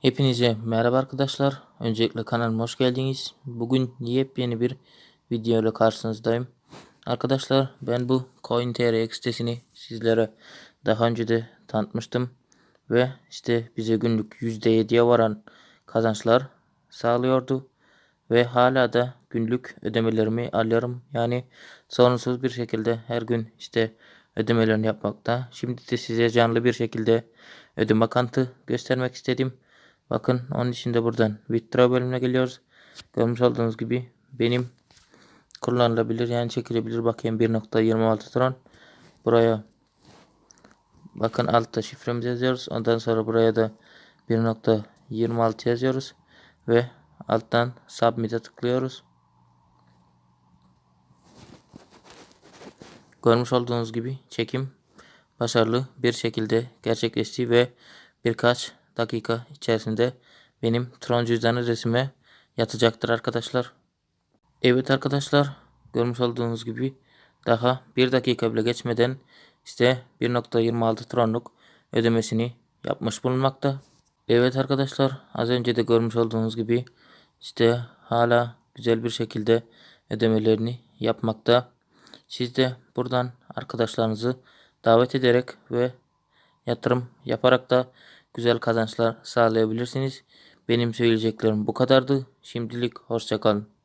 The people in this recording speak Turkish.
Hepinize merhaba arkadaşlar. Öncelikle kanalıma hoş geldiniz. Bugün yepyeni bir video ile karşınızdayım. Arkadaşlar ben bu CoinTRX sitesini sizlere daha önce de tanıtmıştım. Ve işte bize günlük %7'ye varan kazançlar sağlıyordu. Ve hala da günlük ödemelerimi alıyorum. Yani sorunsuz bir şekilde her gün işte ödemelerini yapmakta. Şimdi de size canlı bir şekilde ödeme kantı göstermek istedim. Bakın onun için de buradan withdraw bölümüne geliyoruz. Görmüş olduğunuz gibi benim kullanılabilir yani çekilebilir bakayım 1.26 tron. Buraya bakın altta şifremizi yazıyoruz. Ondan sonra buraya da 1.26 yazıyoruz ve alttan submit'e tıklıyoruz. Görmüş olduğunuz gibi çekim başarılı bir şekilde gerçekleşti ve birkaç dakika içerisinde benim Tron cüzdanı resime yatacaktır arkadaşlar. Evet arkadaşlar görmüş olduğunuz gibi daha bir dakika bile geçmeden işte 1.26 Tron'luk ödemesini yapmış bulunmakta. Evet arkadaşlar az önce de görmüş olduğunuz gibi işte hala güzel bir şekilde ödemelerini yapmakta. Siz de buradan arkadaşlarınızı davet ederek ve yatırım yaparak da güzel kazançlar sağlayabilirsiniz. Benim söyleyeceklerim bu kadardı. Şimdilik hoşçakalın.